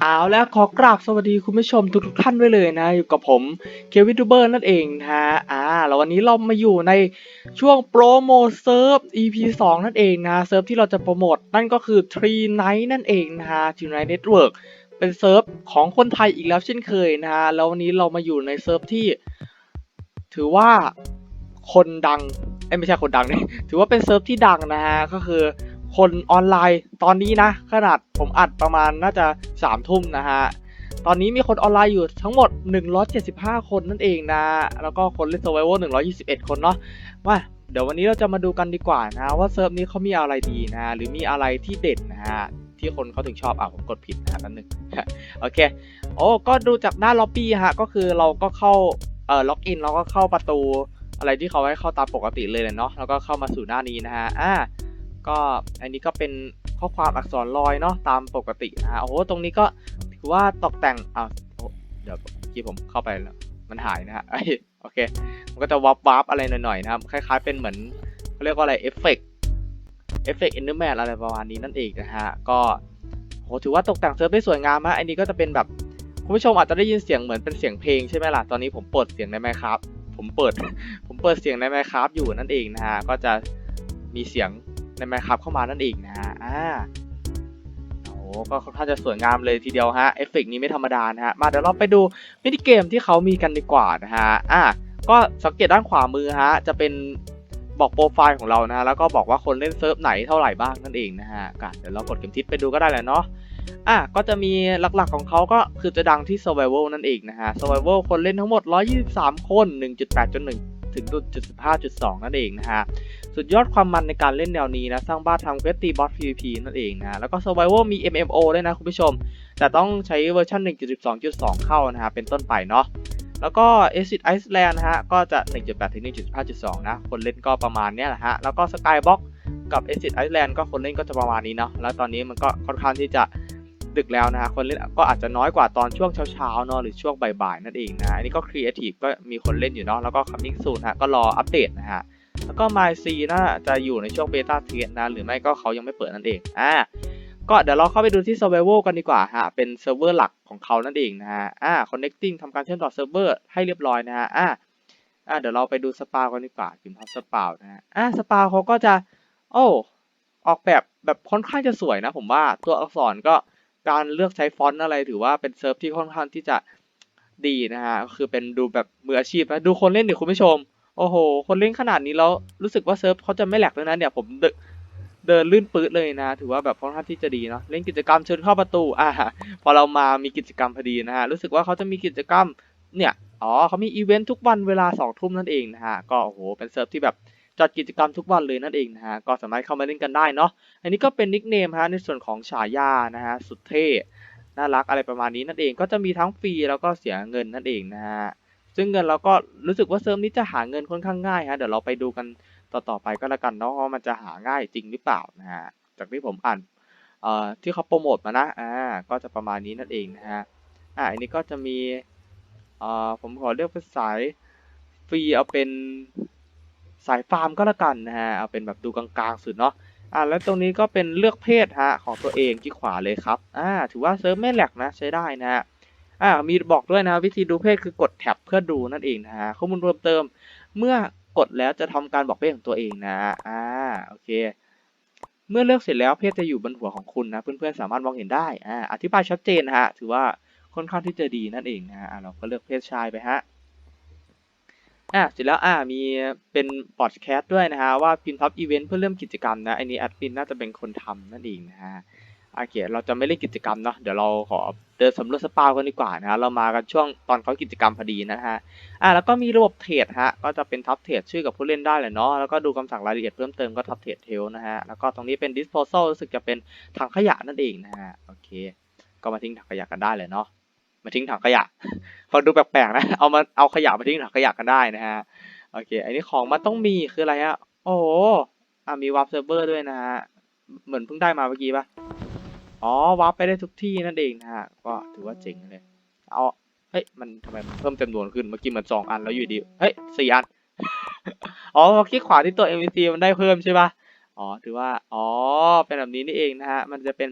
เอาแล้วขอกราบสวัสดีคุณผู้ชมทุกๆท่านไว้เลยนะ อยู่กับผมเควิทูเบอร์นั่นเองนะฮะอ่าแล้ววันนี้เรามาอยู่ในช่วงโปรโมทเซิร์ฟ EP 2 นั่นเองนะเซิร์ฟที่เราจะโปรโมทนั่นก็คือ Tree Night นั่นเองนะฮะ Tree Night Network เป็นเซิร์ฟของคนไทยอีกแล้วเช่นเคยนะฮะแล้ววันนี้เรามาอยู่ในเซิร์ฟที่ ถือว่าคนดัง ไม่ใช่คนดังเนี่ยถือว่าเป็นเซิร์ฟที่ดังนะฮะก็คือคนออนไลน์ตอนนี้นะ ขนาดผมอัดประมาณน่าจะ3ามทุ่มนะฮะ ตอนนี้มีคนออนไลน์อยู่ทั้งหมด 175 คนนั่นเองนะ แล้วก็คนเล่น Survival 121 คนเนาะว่าเดี๋ยววันนี้เราจะมาดูกันดีกว่านะว่าเซิร์ฟนี้เขามีอะไรดีนะ หรือมีอะไรที่เด่นนะฮะที่คนเขาถึงชอบอะผมกดผิดนะฮะแป๊บนึงโอเคโอ้ก็ดูจากหน้าล็อบบี้ฮะก็คือเราก็เข้าเอ่อล็อกอินเราก็เข้าประตู อะไรที่เขาให้เข้าตามปกติเลยเนาะแล้วก็เข้ามาสู่หน้านี้นะฮะอ่าก็อันนี้ก็เป็นข้อความอักษรลอยเนาะตามปกตินะฮะโอ้โหตรงนี้ก็ถือว่าตกแต่งอ่าโอ้เดี๋ยวเมื่อกี้ผมเข้าไปแล้วมันหายนะฮะเอ้ยโอเค มันก็จะวับวับอะไรหน่อยๆนะครับ คล้ายๆเป็นเหมือนเขาเรียกว่าอะไรเอฟเฟกต์เอฟเฟกต์เอนเดอร์แมนอะไรประมาณนี้นั่นเองนะฮะ ก็โหถือว่าตกแต่งเซิร์ฟได้สวยงามมากอันนี้ก็จะเป็นแบบ คุณผู้ชมอาจจะได้ยินเสียงเหมือนเป็นเสียงเพลงใช่ไหมล่ะ ตอนนี้ผมเปิดเสียงในไหมครับ ผมเปิด ผมเปิดเสียงในไมค์ครับอยู่นั่นเองนะฮะ ก็จะมีเสียงใน Minecraft เข้ามานั่นเองนะฮะ อ่า โอ้ก็ค่อนข้างจะสวยงามเลยทีเดียวฮะ เอฟเฟกต์นี้ไม่ธรรมดานะฮะ มาเดี๋ยวเราไปดูมินิเกมที่เขามีกันดีกว่านะฮะ อ่า ก็สังเกตด้านขวามือฮะ จะเป็นบอกโปรไฟล์ของเรานะฮะ แล้วก็บอกว่าคนเล่นเซิร์ฟไหนเท่าไหร่บ้างนั่นเองนะฮะก็เดี๋ยวเรากดเข็มทิศไปดูก็ได้แหละเนาะ อะก็จะมีหลักๆของเขาก็คือจะดังที่ Survival นั่นเองนะฮะ Survival คนเล่นทั้งหมด 123 คน 1.8.1ถึง1.15.2 นั่นเองนะฮะ สุดยอดความมันในการเล่นแนวนี้นะ สร้างบ้านทำเควสตีบอส PVP นั่นเองนะ แล้วก็ Survival มี MMO ด้วยนะคุณผู้ชม แต่ต้องใช้เวอร์ชัน1.12.2 เข้านะฮะ เป็นต้นไปเนาะ แล้วก็ Exit Iceland นะฮะ ก็จะ 1.8 ถึง 1.15.2 นะ คนเล่นก็ประมาณเนี้ยแหละฮะ แล้วก็ Skybox กับ Exit Iceland ก็คนเล่นก็จะประมาณนี้เนาะ แล้วตอนนี้มันก็ค่อนข้างที่จะ ดึกแล้วนะฮะคนเล่นก็อาจจะน้อยกว่าตอนช่วงเช้าๆเนาะหรือช่วงบ่ายๆนั่นเองนะอันนี้ก็ Creative ก็มีคนเล่นอยู่เนาะแล้วก็ Coming soon ฮะก็รออัปเดตนะฮะแล้วก็ MyC น่าจะอยู่ในช่วงเบต้าเทสนะหรือไม่ก็เขายังไม่เปิดนั่นเองอ่าก็เดี๋ยวเราเข้าไปดูที่ Survival กันดีกว่าฮะ เป็นเซิร์ฟเวอร์หลักของเขานั่นเองนะฮะ อ่า connecting ทำการเชื่อมต่อเซิร์ฟเวอร์ให้เรียบร้อยนะฮะ อ่า อ่า เดี๋ยวเราไปดูสปากันดีกว่าพิมพ์ทับสปานะฮะ อ่า สปาเขาก็จะ โอ้ ออกแบบแบบค่อนข้างจะสวยนะผมว่า ตัวอักษรก็ การเลือกใช้ฟอนต์อะไรถือว่าเป็นเซิร์ฟที่ค่อนข้างที่จะดีนะฮะคือเป็นดูแบบมืออาชีพนะดูคนเล่นดิคุณผู้ชมโอ้โห คนเล่นขนาดนี้แล้วรู้สึกว่าเซิร์ฟเขาจะไม่แหลกเลยนะเนี่ยผมเดินลื่นปื๊ดเลยนะ ถือว่าแบบค่อนข้างที่จะดีเนาะเล่นกิจกรรมเชิญเข้าประตูอ่าพอเรามามีกิจกรรมพอดีนะฮะรู้สึกว่าเขาจะมีกิจกรรมเนี่ยอ๋อเขามีอีเวนต์ทุกวันเวลาสองทุ่มนั่นเองนะฮะก็โอ้โหเป็นเซิร์ฟที่แบบ จัดกิจกรรมทุกวันเลยนั่นเองนะฮะก็สามารถเข้ามาเล่นกันได้เนาะอันนี้ก็เป็นนิกเนมฮะในส่วนของฉายานะฮะสุดเท่น่ารักอะไรประมาณนี้นั่นเองก็จะมีทั้งฟรีแล้วก็เสียเงินนั่นเองนะฮะซึ่งเงินเราก็รู้สึกว่าเซิร์ฟนี้จะหาเงินค่อนข้างง่ายฮะเดี๋ยวเราไปดูกันต่อๆไปก็แล้วกันเนาะว่ามันจะหาง่ายจริงหรือเปล่านะฮะจากที่ผมอ่านเอ่อที่เขาโปรโมทมานะอ่าก็จะประมาณนี้นั่นเองนะฮะอ่าอันนี้ก็จะมีเอ่อผมขอเลือกเป็นสายฟรีเอาเป็น สายฟาร์มก็แล้วกันนะฮะเอาเป็นแบบดูกลางๆสุดเนาะอ่าแล้วตรงนี้ก็เป็นเลือกเพศฮะของตัวเองที่ขวาเลยครับอ่าถือว่าเซิร์ฟไม่แหลกนะใช้ได้นะฮะอ่ามีบอกด้วยนะวิธีดูเพศคือกดแท็บเพื่อดูนั่นเองนะฮะข้อมูลเพิ่มเติม เมื่อกดแล้วจะทำการบอกเพศของตัวเองนะอ่าโอเค เมื่อเลือกเสร็จแล้วเพศจะอยู่บนหัวของคุณนะเพื่อนๆสามารถมองเห็นได้อ่าอธิบายชัดเจนนะฮะถือว่าค่อนข้างที่จะดีนั่นเองนะฮะเราก็เลือกเพศชายไปฮะ อ่าเสร็จแล้วอ่ามีเป็นพอดแคสต์ด้วยนะฮะว่าพิมพ์ทับอีเวนต์เพื่อเริ่มกิจกรรมนะอันนี้แอดมินน่าจะเป็นคนทำนั่นเองนะฮะโอเคเราจะไม่เล่นกิจกรรมเนาะเดี๋ยวเราขอเดินสำรวจสปากันดีกว่านะฮะเรามากันช่วงตอนเขากิจกรรมพอดีนะฮะอ่าแล้วก็มีระบบเทรดฮะก็จะเป็นทับเทรดชื่อกับผู้เล่นได้เลยเนาะแล้วก็ดูคำสั่งรายละเอียดเพิ่มเติมก็ทับเทรดเทลนะฮะแล้วก็ตรงนี้เป็น disposal รู้สึกจะเป็นถังขยะนั่นเองนะฮะโอเค ก็มาทิ้งถังขยะกันได้เลยเนาะ มาทิ้งถังขยะฟังดูแปลกๆนะเอามาเอาขยะมาทิ้งถังขยะกันได้นะฮะโอเค อันนี้ของมันต้องมีคืออะไรฮะโอ้อ่ามีวาร์ปเซิร์ฟเวอร์ด้วยนะฮะเหมือนเพิ่งได้มาเมื่อกี้ปะอ๋อวาร์ปไปได้ทุกที่นั่นเองนะฮะก็ถือว่าเจ๋งเลยเอาเฮ้ยมันทำไมมันเพิ่มจำนวนขึ้นเมื่อกี้เหมือนสองอันแล้วอยู่ดีเฮ้ยสี่อันอ๋อพอคลิกขวาที่ตัว NPC มันได้เพิ่มใช่ปะอ๋อถือว่าอ๋อเป็นแบบนี้นี่เองนะฮะมันจะเป็น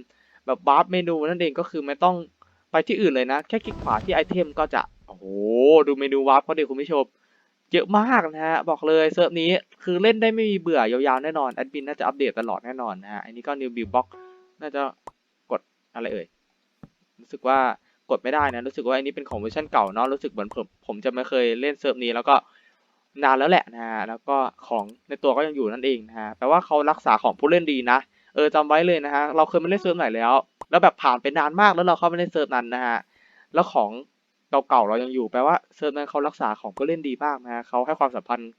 แบบวาร์ปเมนูนั่นเองก็คือไม่ต้อง ไปที่อื่นเลยนะ แค่คลิกขวาที่ไอเทมก็จะโอ้โหดูเมนูวาร์ปเขาดิคุณผู้ชมเยอะมากนะฮะบอกเลยเซิร์ฟนี้คือเล่นได้ไม่มีเบื่อยาวๆแน่นอนแอดมินน่าจะอัปเดตตลอดแน่นอนนะฮะอันนี้ก็ new build box น่าจะกดอะไรเอ่ยรู้สึกว่ากดไม่ได้นะรู้สึกว่าอันนี้เป็นของเวอร์ชันเก่าเนาะรู้สึกเหมือนผมผมจะไม่เคยเล่นเซิร์ฟนี้แล้วก็นานแล้วแหละนะฮะแล้วก็ของในตัวก็ยังอยู่นั่นเองนะฮะแปลว่าเขารักษาของผู้เล่นดีนะ เออจำไว้เลยนะฮะเราเคยมาเล่นเซิร์ฟไหนแล้ว แล้วแบบผ่านไปนานมากแล้วเราเข้ามาเล่นเซิร์ฟนั้นนะฮะแล้วของเก่าๆเรายังอยู่แปลว่าเซิร์ฟนั้นเขารักษาของผู้เล่นดีมากนะฮะเขาให้ความสัมพันธ์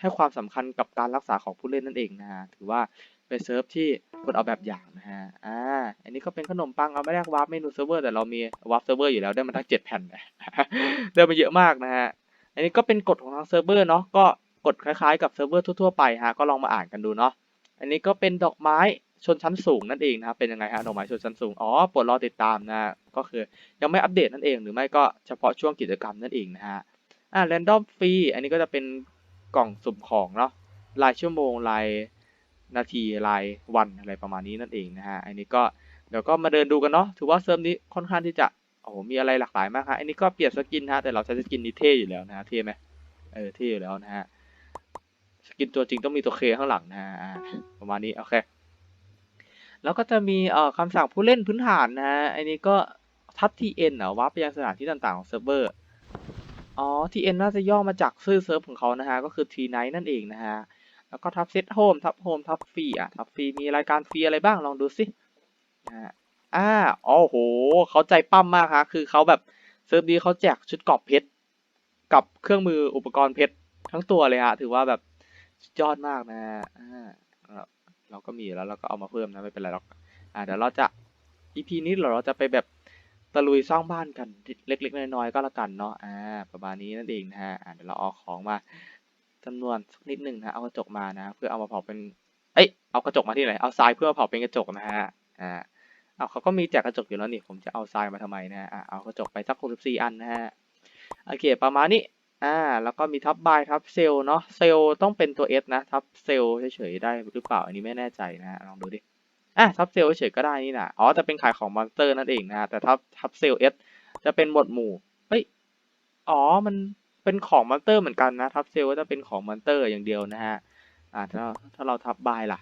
ให้ความสำคัญกับการรักษาของผู้เล่นนั่นเองนะฮะถือว่าเป็นเซิร์ฟที่ควรเอาแบบอย่างนะฮะอ่าอันนี้ก็เป็นขนมปังเอาไม่ได้วาร์ปเมนูเซิร์ฟเวอร์แต่เรามีวาร์ปเซิร์ฟเวอร์อยู่แล้วได้มาตั้งเจ็ดแผ่นได้มาเยอะมากนะฮะอันนี้ก็เป็นกฎของทางเซิร์ฟเวอร์เนาะก็กฎคล้ายๆกับเซิร์ฟเวอร์ทั่วๆไปฮะก็ลองมาอ่านกันดูเนาะอันนี้ก็เป็นดอกไม้ ชนชั้นสูงนั่นเองนะครับเป็นยังไงฮะดอกไม้ชนชั้นสูงอ๋อโปรดรอติดตามนะก็คือยังไม่อัปเดตนั่นเอง หรือไม่ก็เฉพาะช่วงกิจกรรมนั่นเองนะฮะอ่าแรนดอมฟรีอันนี้ก็จะเป็นกล่องสุ่มของเนาะรายชั่วโมงรายนาทีรายวันอะไรประมาณนี้นั่นเองนะฮะอันนี้ก็เดี๋ยวก็มาเดินดูกันเนาะถือว่าเซิร์ฟนี้ค่อนข้างที่จะโอ้โหมีอะไรหลากหลายมากฮะอันนี้ก็เปลี่ยนสกินฮะแต่เราใช้สกินนี้เท่อยู่แล้วนะฮะเท่ไหมเออเท่อยู่แล้วนะฮะสกินตัวจริงต้องมีตัวเคข้างหลังนะฮะประมาณนี้โอเค แล้วก็จะมีเอ่อคำสั่งผู้เล่นพื้นฐานนะฮะอันนี้ก็ทับ tn เหรอวาร์ปไปยังสถานที่ต่างๆของเซิร์ฟเวอร์อ๋อ tn น่าจะย่อมาจากชื่อเซิร์ฟของเขานะฮะก็คือ t night นั่นเองนะฮะแล้วก็ทับ set home ทับ home ทับฟรีอะทับฟรีมีรายการฟรีอะไรบ้างลองดูสินะฮะอ่าอ๋อโหเขาใจปั้มมากฮะคือเขาแบบเซิร์ฟนี้เขาแจกชุดกรอบเพชรกับเครื่องมืออุปกรณ์เพชรทั้งตัวเลยฮะถือว่าแบบยอดมากนะฮะ เราก็มีแล้วเราก็เอามาเพิ่มนะไม่เป็นไรหรอกอ่าเดี๋ยวเราจะ EP นี้เดี๋ยวเราจะไปแบบตะลุยสร้างบ้านกันเล็ก ๆ น้อยๆก็แล้วกันเนาะอ่าประมาณนี้นั่นเองนะฮะอ่าเดี๋ยวเราเอาของมาจำนวนสักนิดหนึ่งนะเอากระจกมานะเพื่อเอามาเผาเป็นเอ้ยเอากระจกมาที่ไหนเอาทรายเพื่อมาเผาเป็นกระจกนะฮะอ่าเอาเขาก็มีแจกกระจกอยู่แล้วนี่ผมจะเอาทรายมาทำไมนะฮะอะเอากระจกไปสัก64อันนะฮะโอเคประมาณนี้ อ่า แล้วก็มีทับบายทับเซลเนาะเซลต้องเป็นตัว S นะทับเซลเฉยๆได้หรือเปล่า อันนี้ไม่แน่ใจนะลองดูดิอะทับเซลเฉยๆก็ได้นี่นะอ๋อจะเป็นขายของมอนสเตอร์นั่นเองนะแต่ทับทับเซล S จะเป็นหมวดหมู่เฮ้ยอ๋อมันเป็นของมอนสเตอร์เหมือนกันนะทับเซลก็จะเป็นของมอนสเตอร์อย่างเดียวนะฮะอ่าถ้าถ้าเราทับบายล่ะ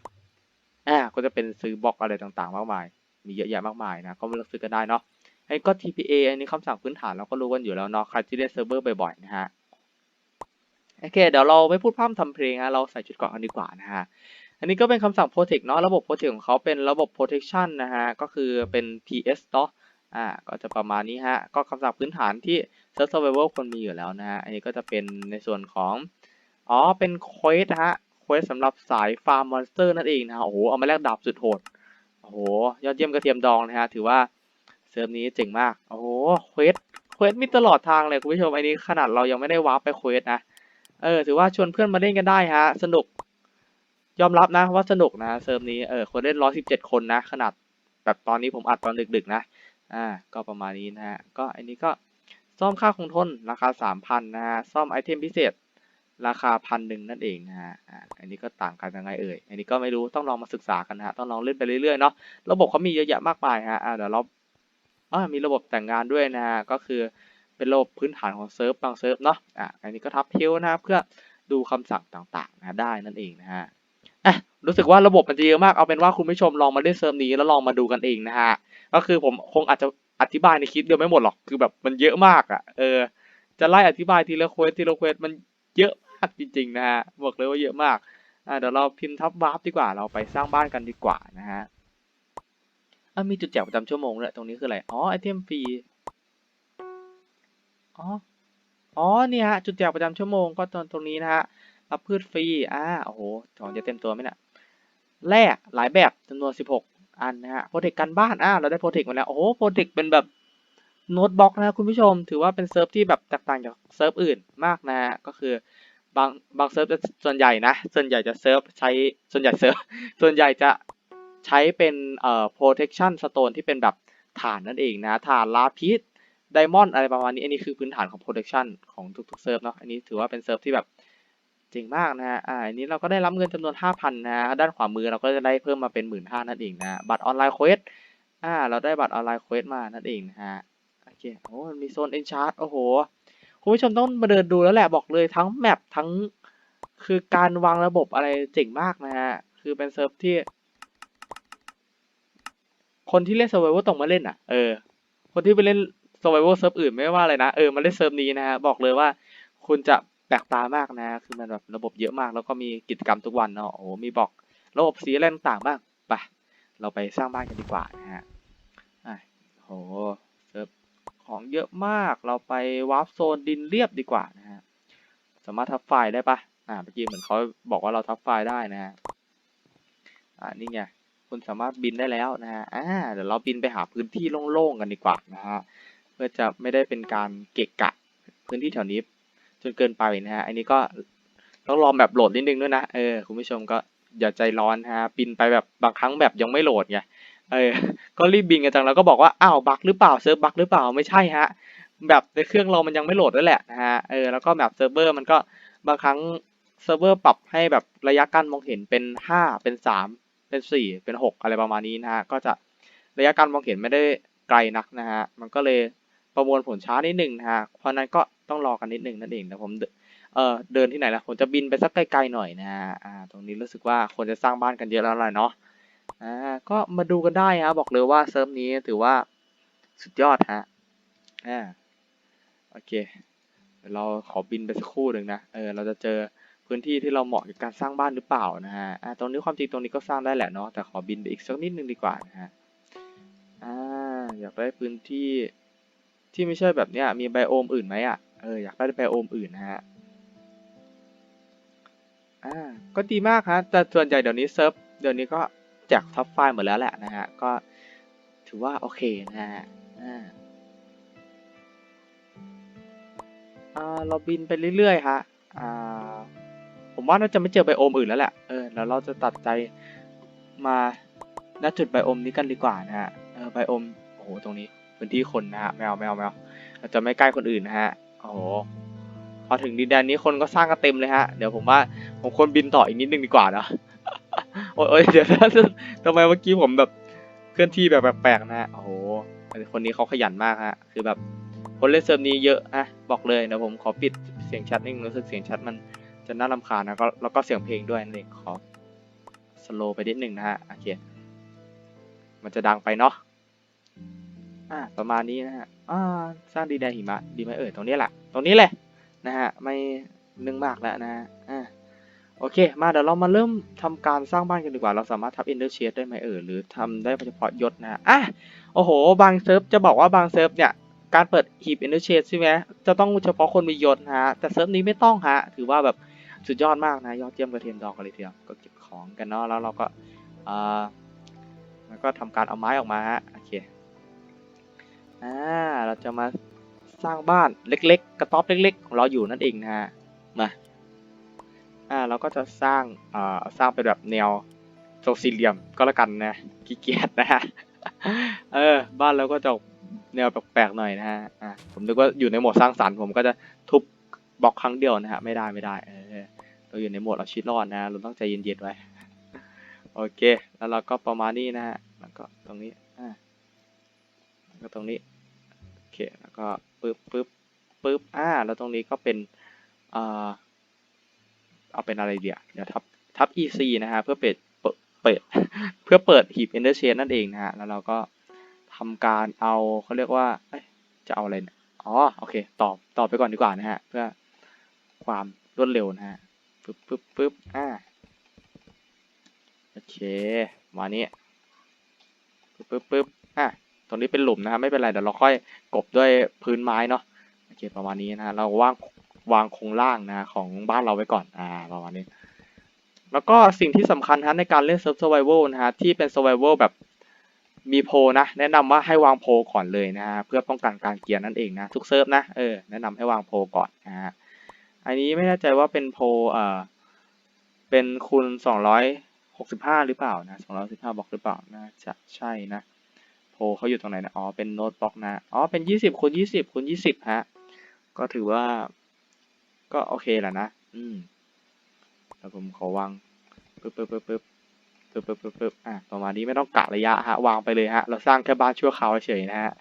อ่าก็จะเป็นซื้อบล็อกอะไรต่างๆ มากมาย มีเยอะแยะมากมายนะก็มาเลือกซื้อกันได้เนาะไอ้ก็ TPA อันนี้คำสั่งพื้นฐานเราก็รู้กันอยู่แล้วเนาะใครที่เล่นเซิร์ฟเวอร์บ่อยๆนะฮะ โอเค เดี๋ยวเราไม่พูดพร่ำทำเพลงฮะเราใส่ชุดเกราะกันดีกว่านะฮะอันนี้ก็เป็นคำสั่ง protect เนาะระบบ protect ของเขาเป็นระบบ protection นะฮะก็คือเป็น PS เนาะอ่าก็จะประมาณนี้ฮะก็คำสั่งพื้นฐานที่ Search Survival ควรมีอยู่แล้วนะฮะอันนี้ก็จะเป็นในส่วนของอ๋อเป็น quest นะฮะ quest สำหรับสายฟาร์มมอนสเตอร์นั่นเองนะฮะโอ้โหเอามาแลกดาบสุดโหดโอ้โหยอดเยี่ยมกระเทียมดองนะฮะถือว่าเซิร์ฟนี้เจ๋งมากโอ้โห quest quest มีตลอดทางเลยคุณผู้ชมอันนี้ขนาดเรายังไม่ได้วาร์ปไป quest นะ เออถือว่าชวนเพื่อนมาเล่นกันได้ฮะ สนุก ยอมรับนะว่าสนุกนะเซิร์ฟนี้เออคนเล่นร้อยสิบเจ็ดคนนะ ขนาดแบบตอนนี้ผมอัดตอนดึกๆนะ อ่า ก็ประมาณนี้นะฮะ ก็อันนี้ก็ซ่อมค่าคงทนราคาสามพันนะฮะ ซ่อมไอเทมพิเศษ ราคาพันหนึ่งนั่นเองนะฮะ อ่า อันนี้ก็ต่างกันยังไงเอ่ย อันนี้ก็ไม่รู้ต้องลองมาศึกษากันฮะ ต้องลองเล่นไปเรื่อยๆเนาะ ระบบเขามีเยอะแยะมากมายฮะ อ่าเดี๋ยวเราอ่ามีระบบแต่งงานด้วยนะฮะ ก็คือ เป็นระบบพื้นฐานของเซิร์ฟบางเซิร์ฟเนาะอ่าอันนี้ก็ทับเฮลนะครับเพื่อดูคำสั่งต่างๆนะได้นั่นเองนะฮะอะรู้สึกว่าระบบมันจะเยอะมากเอาเป็นว่าคุณผู้ชมลองมาเล่นเซิร์ฟนี้แล้วลองมาดูกันเองนะฮะก็คือผมคงอาจจะอธิบายในคลิปเดียวไม่หมดหรอกคือแบบมันเยอะมากอะเออจะไล่อธิบายทีละเควสทีละเควสมันเยอะมากจริงๆนะฮะบอกเลยว่าเยอะมากอ่าเดี๋ยวเราพิมพ์ทับวาร์ปดีกว่าเราไปสร้างบ้านกันดีกว่านะฮะอะมีจุดแจกประจำชั่วโมงด้วยตรงนี้คืออะไรอ๋อไอเทมฟรี อ๋อ อ๋อเนี่ยฮะ จุดแจกประจำชั่วโมงก็ตรงตรงนี้นะฮะ รับพืชฟรี อ่า โอ้โหของจะเต็มตัวไหมเนี่ยแร่หลายแบบจำนวน 16 อันนะฮะ โปรเทคกันบ้าน อ่า เราได้โปรเทคมาแล้ว โอ้โห โปรเทคเป็นแบบโน้ตบล็อกนะคุณผู้ชม ถือว่าเป็นเซิร์ฟที่แบบแตกต่างจากเซิร์ฟอื่นมากนะฮะก็คือบางบางเซิร์ฟจะส่วนใหญ่นะ ส่วนใหญ่จะเซิร์ฟใช้ ส่วนใหญ่เซิร์ฟ ส่วนใหญ่จะใช้เป็นเอ่อ protection stone ที่เป็นแบบฐานนั่นเองนะฐานลาพิษ ไดมอนด์อะไรประมาณนี้ อันนี้คือพื้นฐานของ protection ของทุกๆเซิร์ฟเนาะ อันนี้ถือว่าเป็นเซิร์ฟที่แบบเจ๋งมากนะฮะ อ่า อันนี้เราก็ได้รับเงินจำนวน 5,000 นะฮะ ด้านขวามือเราก็จะได้เพิ่มมาเป็น 15,000 นั่นเองนะ บัตรออนไลน์เควส อ่า เราได้บัตรออนไลน์เควสมา นั่นเองนะฮะ โอเค โอ้มันมีโซนเอนชาร์ตโอ้โห คุณผู้ชมต้องมาเดินดูแล้วแหละ บอกเลยทั้งแมปทั้ง คือการวางระบบอะไรเจ๋งมากนะฮะ คือเป็นเซิร์ฟที่ คนที่เล่น survival ต้องมาเล่นอะ เออ คนที่ไปเล่น survival เซิร์ฟอื่นไม่ว่าอะไรนะ เออมาเล่นเซิร์ฟนี้นะฮะบอกเลยว่าคุณจะแปลกตามากนะ คือมันแบบระบบเยอะมาก แล้วก็มีกิจกรรมทุกวันเนาะ โอ้ มีบอกระบบสีอะไรต่างบ้างไปเราไปสร้างบ้านกันดีกว่านะฮะอะโหเซิร์ฟของเยอะมาก เราไปวาร์ปโซนดินเรียบดีกว่านะฮะ สามารถทับไฟล์ได้ปะอ่าเมื่อกี้เหมือนเขาบอกว่าเราทับไฟล์ได้นะฮะ อ่านี่ไง คุณสามารถบินได้แล้วนะฮะ อ่า เดี๋ยวเราบินไปหาพื้นที่โล่งๆกันดีกว่านะฮะ เพื่อจะไม่ได้เป็นการเกะกะพื้นที่แถวนี้ จนเกินไปนะฮะ อันนี้ก็ต้องรอแบบโหลดนิดนึงด้วยนะ เออ คุณผู้ชมก็อย่าใจร้อนฮะ บินไปแบบบางครั้งแบบยังไม่โหลดไง เออ ก็รีบบินกันจังแล้วก็บอกว่า อ้าว บั๊กหรือเปล่า เซิร์ฟบั๊กหรือเปล่า ไม่ใช่ฮะ แบบในเครื่องเรามันยังไม่โหลดด้วยแหละนะฮะ เออ แล้วก็แบบเซิร์ฟเวอร์มันก็บางครั้งเซิร์ฟเวอร์ปรับให้แบบระยะการมองเห็นเป็นห้าเป็นสามเป็นสี่เป็นหกอะไรประมาณนี้นะฮะ ก็จะระยะการมองเห็นไม่ได้ไกลนักนะฮะ มันก็เลย ประมวลผลช้านิดหนึ่งนะฮะเพราะนั้นก็ต้องรอกันนิดหนึ่งนั่นเองนะผมเออเดินที่ไหนล่ะผมจะบินไปสักไกลๆหน่อยนะฮะอ่าตรงนี้รู้สึกว่าคนจะสร้างบ้านกันเยอะแล้วแหละเนาะอ่าก็มาดูกันได้ฮะบอกเลยว่าเซิร์ฟนี้ถือว่าสุดยอดฮะอ่าโอเคเดี๋ยวเราขอบินไปสักครู่หนึ่งนะเออเราจะเจอพื้นที่ที่เราเหมาะกับการสร้างบ้านหรือเปล่านะฮะอ่าตรงนี้ความจริงตรงนี้ก็สร้างได้แหละเนาะแต่ขอบินไปอีกสักนิดนึงดีกว่านะฮะอ่าอยากได้พื้นที่ ที่ไม่ใช่แบบเนี้ยมีไบโอมอื่นไหมอะเอออยากได้ไบโอมอื่นนะฮะอ่าก็ดีมากฮะแต่ส่วนใหญ่เดี๋ยวนี้เซิร์ฟเดี๋ยวนี้ก็แจกท็อปไฟล์หมดแล้วแหละนะฮะก็ถือว่าโอเคนะฮะอ่าอ่าเราบินไปเรื่อยๆฮะอ่าผมว่าน่าจะไม่เจอไบโอมอื่นแล้วแหละเออแล้วเราจะตัดใจมาณจุดไบโอมนี้กันดีกว่านะฮะเออไบโอมโอ้โหตรงนี้ พื้นที่คนนะฮะไม่เอาไม่เอาไม่เอาจะไม่ใกล้คนอื่นนะฮะโอ้โหพอถึงดินแดนนี้คนก็สร้างกันเต็มเลยฮะเดี๋ยวผมว่าผมควรบินต่ออีกนิดนึงดีกว่านะโอ้ยเดี๋ยวทำไมเมื่อกี้ผมแบบเคลื่อนที่แบบแปลกๆนะฮะโอ้โหคนนี้เขาขยันมากฮะคือแบบคนเล่นเซิร์ฟนี้เยอะนะบอกเลยเดี๋ยวผมขอปิดเสียงแชทนิดนึงรู้สึกเสียงแชทมันจะน่ารำคาญนะก็แล้วก็เสียงเพลงด้วยนั่ขอสโลไปนิดนึงนะฮะโอเคมันจะดังไปเนาะ อ่าประมาณนี้นะฮะอ่าสร้างดีแดนหิมะดีไหมเอ่ยตรงนี้แหละตรงนี้แหละนะฮะไม่นึ่งมากแล้วนะฮะอ่าโอเค มาเดี๋ยวเรามาเริ่มทำการสร้างบ้านกันดีกว่า เราสามารถทับ Ender Chest ได้ไหมเออหรือทำได้เฉพาะยศนะฮะอะโอ้โห บางเซิร์ฟจะบอกว่าบางเซิร์ฟเนี่ย การเปิดหีบ Ender Chest ใช่ไหมจะต้องเฉพาะคนมียศนะฮะ แต่เซิร์ฟนี้ไม่ต้องฮะ ถือว่าแบบสุดยอดมากนะ ยอดเยี่ยมกระเทียมดองกันเลยทีเดียวก็เก็บของกันเนาะ แล้วเราก็อ่าแล้วก็ทำการเอาไม้ออกมาฮะโอ่าเราจะมาสร้างบ้านเล็ก ๆ กระต๊อบเล็ก ๆ ของเราอยู่นั่นเองนะฮะมาอ่าเราก็จะสร้างอ่าสร้างเป็นแบบแนวทรงสี่เหลี่ยมก็แล้วกันนะขี้เกียจนะฮะเออบ้านเราก็จะแนวแปลกๆหน่อยนะฮะอ่าผมนึกว่าอยู่ในโหมดสร้างสรรค์ผมก็จะทุบบล็อกครั้งเดียวนะฮะไม่ได้ไม่ได้เออเราอยู่ในโหมดเอาชีวิตรอดนะเราต้องใจเย็นๆไว้โอเค แล้วเราก็ประมาณนี้นะฮะแล้วก็ตรงนี้อ่า ก็ตรงนี้โอเคแล้วก็ปึ๊บปึ๊บปึ๊บอ่าแล้วตรงนี้ก็เป็นเอ่าเอาเป็นอะไรเดียวเดี๋ยวทับทับ EC นะฮะเพื่อเปิดเปิดเพื่อเปิดหีบ Ender Chest นั่นเองนะฮะแล้วเราก็ทำการเอาเขาเรียกว่าจะเอาอะไรเนี่ยอ๋อโอเคตอบตอบไปก่อนดีกว่านะฮะเพื่อความรวดเร็วนะฮะปึ๊บปึ๊บปึ๊บอ่าโอเคมานี้ปึ๊บปึ๊บปึ๊บอะ ตรงนี้เป็นหลุมนะครับไม่เป็นไรเดี๋ยวเราค่อยกบด้วยพื้นไม้เนาะโอเคประมาณนี้นะเราวางวางโครงล่างนะของบ้านเราไว้ก่อนอ่าประมาณนี้ แล้วก็สิ่งที่สำคัญฮะในการเล่นเซิร์ฟ survival นะฮะที่เป็น survival แบบมีโพนะ แนะนำว่าให้วางโพก่อนเลยนะฮะเพื่อป้องกันการเกียนนั่นเองนะทุกเซิร์ฟนะเออแนะนำให้วางโพก่อนนะฮะอันนี้ไม่แน่ใจว่าเป็นโพเอ่อเป็นคูณสองร้อยหกสิบห้าหรือเปล่านะสองร้อยสิบห้าบล็อกหรือเปล่าน่าจะใช่นะ โพเขาอยู่ตรงไหนนะอ๋อเป็นโน้ตบล็อกนะอ๋อเป็นยี่สิบคูณยี่สิบคูณยี่สิบฮะ ก็ถือว่า ก็โอเคแหละนะ อืมแล้วผมขอวางปึ๊บปึ๊บปึ๊บปึ๊บปึ๊บปึ๊บปึ๊บปึ๊บอะประมาณนี้ไม่ต้องกะระยะฮะ วางไปเลยฮะ เราสร้างแค่บ้านชั่วคราวเฉยๆนะฮะ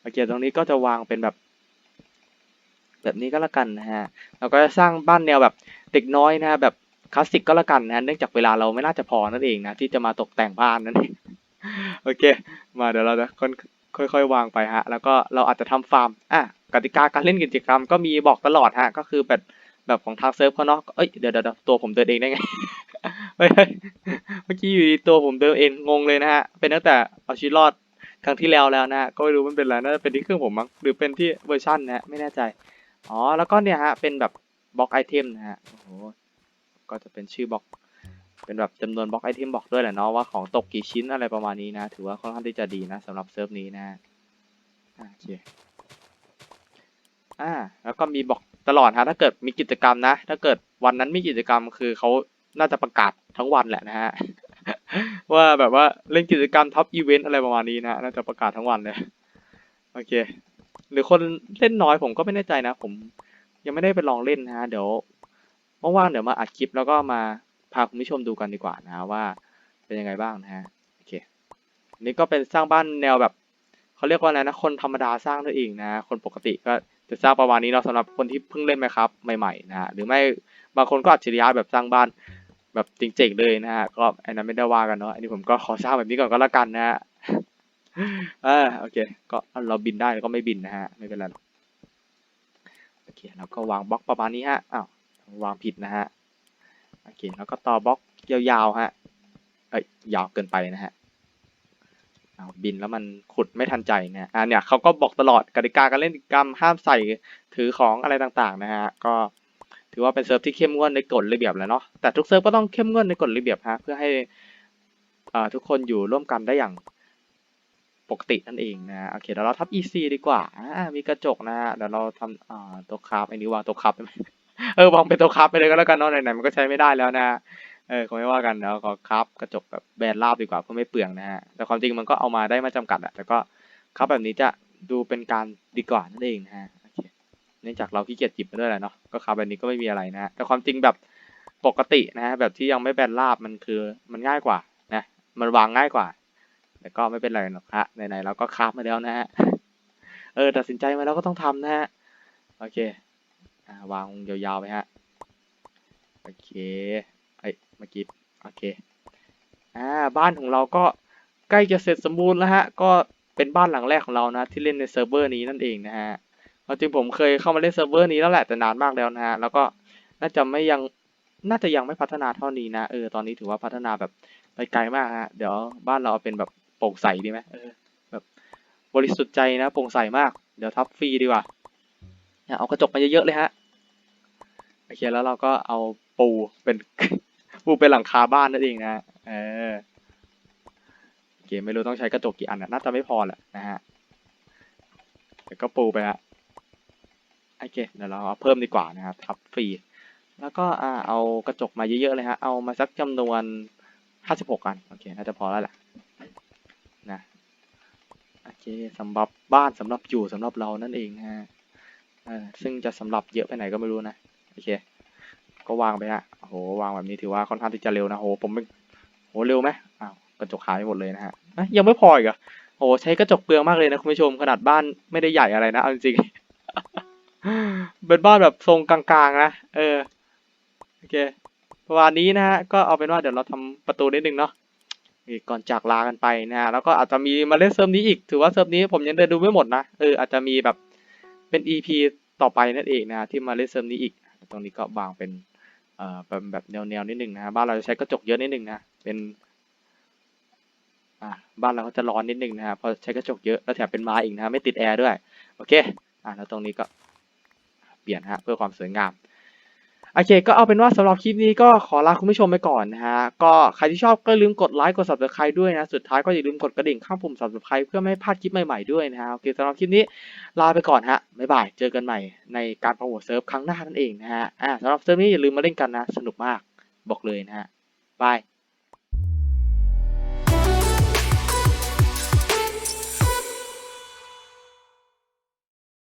โอเคตรงนี้ก็จะวางเป็นแบบ แบบนี้ก็แล้วกันนะฮะเราก็จะสร้างบ้านแนวแบบเด็กน้อยนะฮะแบบคลาสสิกก็แล้วกันนะฮะเนื่องจากเวลาเราไม่น่าจะพอนั่นเองนะที่จะมาตกแต่งบ้านนั่นเอง โอเค มาเดี๋ยวเราจะค่อยๆ วางไปฮะ แล้วก็เราอาจจะทำฟาร์ม อะ กติกาการเล่นกิจกรรมก็มีบอกตลอดฮะ ก็คือแบบแบบของทางเซิร์ฟเขาเนาะ เอ้ย เดี๋ยวเดี๋ยวตัวผมเดินเองได้ไงเมื่อกี้อยู่ตัวผมเดินเองงงเลยนะฮะ เป็นตั้งแต่เอาชีวิตรอดครั้งที่แล้วแล้วนะฮะก็ไม่รู้มันเป็นอะไร น่าจะเป็นที่เครื่องผมมั้ง หรือเป็นที่เวอร์ชันนะฮะไม่แน่ใจ อ๋อ แล้วก็เนี่ยฮะ เป็นแบบบล็อกไอเทมนะฮะ โอ้โห ก็จะเป็นชื่อบล็อก เป็นแบบจำนวนบล็อกไอเทมบอกด้วยแหละเนาะว่าของตกกี่ชิ้นอะไรประมาณนี้นะ ถือว่าค่อนข้างที่จะดีนะสำหรับเซิร์ฟนี้นะโอเคอ่าแล้วก็มีบอกตลอดฮะถ้าเกิดมีกิจกรรมนะ ถ้าเกิดวันนั้นมีกิจกรรมคือเขาน่าจะประกาศทั้งวันแหละนะฮะว่าแบบว่าเล่นกิจกรรมท็อปอีเวนต์อะไรประมาณนี้นะน่าจะประกาศทั้งวันเลยโอเค หรือคนเล่นน้อยผมก็ไม่แน่ใจนะ ผมยังไม่ได้ไปลองเล่นนะฮะเดี๋ยวว่างๆเดี๋ยวมาอัดคลิปแล้วก็มา พาคุณผู้ชมดูกันดีกว่านะฮะว่าเป็นยังไงบ้างนะฮะโอเคอันนี่ก็เป็นสร้างบ้านแนวแบบเขาเรียกว่าอะไรนะคนธรรมดาสร้างนั่นเองนะคนปกติก็จะสร้างประมาณนี้เนาะสำหรับคนที่เพิ่งเล่นไหมครับใหม่ๆนะฮะหรือไม่บางคนก็อัจฉริยะแบบสร้างบ้านแบบจริงๆเลยนะฮะก็อันนั้นไม่ได้ว่ากันเนาะอันนี้ผมก็ขอสร้างแบบนี้ก่อนก็แล้วกันนะฮะอ่าโอเคก็เราบินได้แล้วก็ไม่บินนะฮะไม่เป็นไรโอเคแล้วก็วางบล็อกประมาณนี้ฮะอ้าววางผิดนะฮะ โอเคแล้วก็ต่อบล็อกยาวๆฮะเอ้ยยาวเกินไปนะฮะเอาบินแล้วมันขุดไม่ทันใจนะฮะอ่าเนี่ยเขาก็บอกตลอดกติกาการเล่นกิจกรรมห้ามใส่ถือของอะไรต่างๆนะฮะก็ถือว่าเป็นเซิร์ฟที่เข้มงวดในกฎระเบียบแล้วเนาะแต่ทุกเซิร์ฟก็ต้องเข้มงวดในกฎระเบียบฮะเพื่อให้อ่าทุกคนอยู่ร่วมกันได้อย่างปกตินั่นเองนะโอเคเดี๋ยวเราทับ EC ดีกว่าอ่ามีกระจกนะฮะเดี๋ยวเราทำอ่าตัวคราฟไอ้นี้วางตัวคราฟไปไหม เออวางเป็นตัวคราฟไปเลยก็แล้วกันเนาะไหนๆมันก็ใช้ไม่ได้แล้วนะฮะเออคงไม่ว่ากันเดี๋ยวขอคราฟกระจกแบบแบนราบดีกว่าเพื่อไม่เปลืองนะฮะแต่ความจริงมันก็เอามาได้ไม่จำกัดอะแต่ก็คราฟแบบนี้จะดูเป็นการดีกว่านั่นเองนะฮะโอเคเนื่องจากเราขี้เกียจจิบมาด้วยแหละเนาะก็คราฟแบบนี้ก็ไม่มีอะไรนะฮะแต่ความจริงแบบปกตินะฮะแบบที่ยังไม่แบนราบมันคือมันง่ายกว่านะมันวางง่ายกว่าแต่ก็ไม่เป็นไรหรอกฮะไหนๆเราก็คราฟมาแล้วนะฮะเออตัดสินใจมาแล้วก็ต้องทำนะฮะโอเค วางยาวๆไปฮะ โอเคไอ้เมื่อกี้โอเค อ่า บ้านของเราก็ใกล้จะเสร็จสมบูรณ์แล้วฮะ ก็เป็นบ้านหลังแรกของเรานะ ที่เล่นในเซิร์ฟเวอร์นี้นั่นเองนะฮะควาจริงผมเคยเข้ามาเล่นเซิร์ฟเวอร์นี้แล้วแหละแต่นานมากแล้วนะฮะ แล้วก็น่าจะไม่ยัง น่าจะยังไม่พัฒนาเท่านี้นะ เออ ตอนนี้ถือว่าพัฒนาแบบไปไกลมากฮะ เดี๋ยวบ้านเราเป็นแบบโปร่งใสดีไหมเออ แบบบริสุทธิ์ใจนะ โปร่งใสมาก เดี๋ยวทับฟรีดีกว่า เอากระจกมาเยอะๆเลยฮะโอเคแล้วเราก็เอาปูเป็นปูเป็นหลังคาบ้านนั่นเองนะเออโอเคไม่รู้ต้องใช้กระจกกี่อันน่าจะไม่พอแหละนะฮะแต่ก็ปูไปฮะโอเคเดี๋ยวเราเอาเพิ่มดีกว่านะครับทับฟรีแล้วก็อ่าเอากระจกมาเยอะๆเลยฮะเอามาสักจำนวนห้าสิบหกอันโอเคน่าจะพอแล้วแหละนะโอเคสำหรับบ้านสำหรับอยู่สำหรับเรานั่นเองนะฮะ ออซึ่งจะสำหรับเยอะไปไหนก็ไม่รู้นะโอเค ก็วางไปฮะโอ้โหวางแบบนี้ถือว่าค่อนข้างที่จะเร็วนะโหผมเป็นโหเร็วไหมอ้าวกระจกหายไปหมดเลยนะฮะยังไม่พออีกเหรอโหใช้กระจกเปลืองมากเลยนะคุณผู้ชมขนาดบ้านไม่ได้ใหญ่อะไรนะเอาจริงเป็นบ้านแบบทรงกลางๆนะเออโอเคประมาณนี้นะฮะก็เอาเป็นว่าเดี๋ยวเราทำประตูนิดนึงเนาะก่อนจากลากันไปนะฮะแล้วก็อาจจะมีมาเล่นเซิร์ฟนี้อีกถือว่าเซิร์ฟนี้ผมยังเดินดูไม่หมดนะเอออาจจะมีแบบ เป็น EP ต่อไปนั่นเองนะที่มาเล่นเซิร์ฟนี้อีก ตรงนี้ก็บางเป็นเอ่อเป็นแบบแนวๆนิดนึงนะบ้านเราจะใช้กระจกเยอะนิดนึงนะเป็นอ่าบ้านเราก็จะร้อนนิดนึงนะครับพอใช้กระจกเยอะแล้วแถมเป็นไม้อีกนะฮะไม่ติดแอร์ด้วยโอเคอ่าแล้วตรงนี้ก็เปลี่ยนฮะเพื่อความสวยงาม โอเค ก็เอาเป็นว่าสำหรับคลิปนี้ก็ขอลาคุณผู้ชมไปก่อนนะฮะ ก็ใครที่ชอบก็ลืมกดไลค์กด subscribe ด้วยนะ สุดท้ายก็อย่าลืมกดกระดิ่งข้างปุ่ม subscribe เพื่อไม่ให้พลาดคลิปใหม่ๆด้วยนะฮะ โอเคสำหรับคลิปนี้ลาไปก่อนฮะ บ๊ายบาย เจอกันใหม่ในการโปรโมทเซิร์ฟครั้งหน้านั่นเองนะฮะ อ่าสำหรับเซิร์ฟนี้อย่าลืมมาเล่นกันนะ สนุกมาก บอกเลยนะฮะ บาย